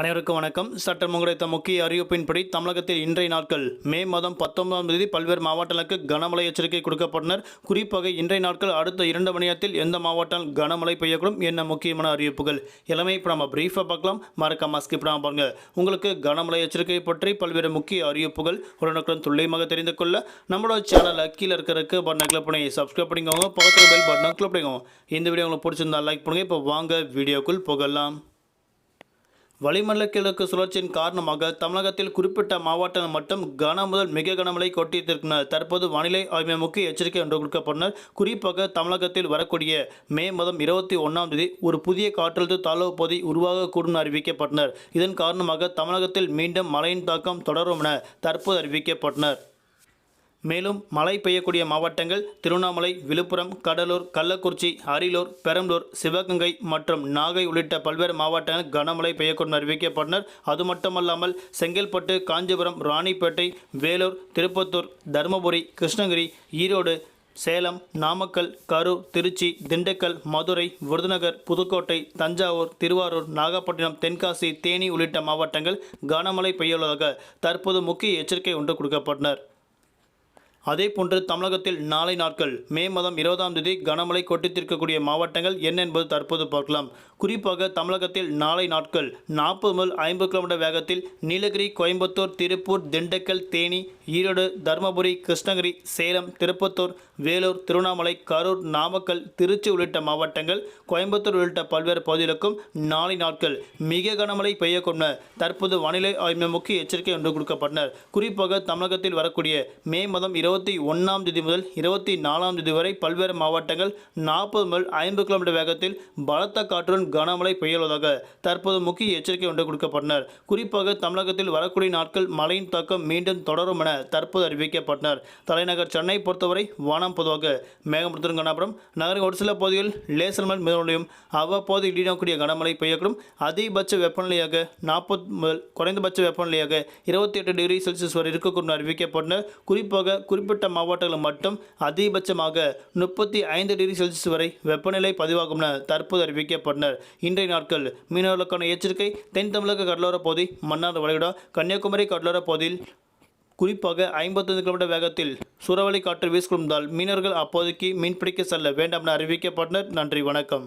அனைவருக்கும் வணக்கம். சட்டம் கிடைத்த முக்கிய அறிவிப்பின்படி தமிழகத்தில் இன்றைய நாட்கள் மே மாதம் பத்தொன்பதாம் தேதி பல்வேறு மாவட்டங்களுக்கு கனமழை எச்சரிக்கை கொடுக்கப்பட்டனர். குறிப்பாக இன்றைய நாட்கள் அடுத்த இரண்டு மணி நேரத்தில் எந்த மாவட்டம் கனமழை பெய்யக்கூடும் என்ன முக்கியமான அறிவிப்புகள் எல்லாமே இப்போ நம்ம பிரீஃபாக பார்க்கலாம். மறக்காம ஸ்கிப் பண்ணாம உங்களுக்கு கனமழை எச்சரிக்கை பற்றி பல்வேறு முக்கிய அறிவிப்புகள் உடனுக்குடன் துல்லியமாக தெரிந்து கொள்ள நம்மளோட சேனலை கீழே இருக்கிறதுக்கு பட்டனை கிளிக் பண்ணி சப்ஸ்கிரைப் பண்ணிக்கோங்க. பக்கத்தில் பெல் பட்டனை கிளிக் பண்ணிக்கோங்க. இந்த வீடியோ உங்களுக்கு பிடிச்சிருந்தா லைக் பண்ணுங்கள் இப்போ வாங்க வீடியோக்குள் போகலாம். வளிமண்டல கிழக்கு சுழற்சியின் காரணமாக தமிழகத்தில் குறிப்பிட்ட மாவட்டங்கள் மட்டும் கன முதல் மிக கனமழை கொட்டியிருக்கின்றனர் தற்போது வானிலை ஆய்வு முக்கிய எச்சரிக்கை ஒன்று கொடுக்கப்பட்டனர் குறிப்பாக தமிழகத்தில் வரக்கூடிய மே மாதம் இருபத்தி ஒன்றாம் தேதி ஒரு புதிய காற்றழுத்த தாழ்வு பகுதி உருவாகக்கூடும் என அறிவிக்கப்பட்டனர் இதன் காரணமாக தமிழகத்தில் மீண்டும் மழையின் தாக்கம் தொடரும் என தற்போது அறிவிக்கப்பட்டனர் மேலும் மழை பெய்யக்கூடிய மாவட்டங்கள் திருவண்ணாமலை விழுப்புரம் கடலூர் கள்ளக்குறிச்சி அரியலூர் பெரம்பலூர் சிவகங்கை மற்றும் நாகை உள்ளிட்ட பல்வேறு மாவட்டங்கள் கனமழை பெய்யக்கூடும் அறிவிக்கப்பட்டனர். அது மட்டுமல்லாமல் செங்கல்பட்டு காஞ்சிபுரம் ராணிப்பேட்டை வேலூர் திருப்பத்தூர் தருமபுரி கிருஷ்ணகிரி ஈரோடு சேலம் நாமக்கல் கரூர் திருச்சி திண்டுக்கல் மதுரை விருதுநகர் புதுக்கோட்டை தஞ்சாவூர் திருவாரூர் நாகப்பட்டினம் தென்காசி தேனி உள்ளிட்ட மாவட்டங்கள் கனமழை பெய்யுள்ளதாக தற்போது முக்கிய எச்சரிக்கை ஒன்று கொடுக்கப்பட்டனர். அதேபோன்று தமிழகத்தில் நாளை நாட்கள் மே மாதம் இருபதாம் தேதி கனமழை கொட்டித்திருக்கக்கூடிய மாவட்டங்கள் என்ன என்பது தற்போது பார்க்கலாம். குறிப்பாக தமிழகத்தில் நாளை நாட்கள் நாற்பது முதல் ஐம்பது கிலோமீட்டர் வேகத்தில் நீலகிரி கோயம்புத்தூர் திருப்பூர் திண்டுக்கல் தேனி ஈரோடு தருமபுரி கிருஷ்ணகிரி சேலம் திருப்பத்தூர் வேலூர் திருவண்ணாமலை கரூர் நாமக்கல் திருச்சி உள்ளிட்ட மாவட்டங்கள் கோயம்புத்தூர் உள்ளிட்ட பல்வேறு பகுதிகளுக்கும் நாளை நாட்கள் மிக கனமழை பெய்யக்கூடிய தற்போது வானிலை ஆய்வு முக்கிய எச்சரிக்கை ஒன்று கொடுக்கப்பட்டனர். குறிப்பாக தமிழகத்தில் வரக்கூடிய மே மாதம் இருபத்தி ஒன்றாம் தேதி முதல் இருபத்தி நாலாம் தேதி வரை பல்வேறு மாவட்டங்கள் நாற்பது முதல் ஐம்பது கிலோமீட்டர் வேகத்தில் பலத்த காற்றுடன் கனமழை பெய்யுள்ளதாக தற்போது முக்கிய எச்சரிக்கை ஒன்று கொடுக்கப்பட்டனர். குறிப்பாக தமிழகத்தில் வரக்கூடிய நாட்கள் மழையின் தாக்கம் மீண்டும் தொடரும் என தற்போது அறிவிக்கப்பட்டனர். தலைநகர் சென்னை பொறுத்தவரை வானம் பொதுவாக மேகமுடுத்தும் கனபுரம் நகரின் ஒரு சில பகுதிகள் லேசர் மண் மிதமலையும் அவ்வப்போது இடியக்கூடிய கனமழை பெய்யக்கூடும். அதிகபட்ச வெப்பநிலையாக நாற்பது முதல் குறைந்தபட்ச வெப்பநிலையாக இருபத்தி எட்டு டிகிரி செல்சியஸ் வரை இருக்கக்கூடும் அறிவிக்கப்பட்டனர். குறிப்பாக குறி குறிப்பிட்ட மாவட்டங்களில் மட்டும் அதிகபட்சமாக முப்பத்தி ஐந்து டிகிரி செல்சியஸ் வரை வெப்பநிலை பதிவாகும் என தற்போது அறிவிக்கப்பட்டனர். இன்றைய நாட்கள் மீனவர்களுக்கான எச்சரிக்கை தென் தமிழக கடலோர பகுதி மன்னார் வளைகுடா கன்னியாகுமரி கடலோர பகுதியில் குறிப்பாக ஐம்பத்தைந்து கிலோமீட்டர் வேகத்தில் சூறாவளி காற்று வீசிக்கொண்டால் மீனவர்கள் அப்போதைக்கு மீன்பிடிக்க செல்ல வேண்டாம் என அறிவிக்கப்பட்டனர். நன்றி வணக்கம்.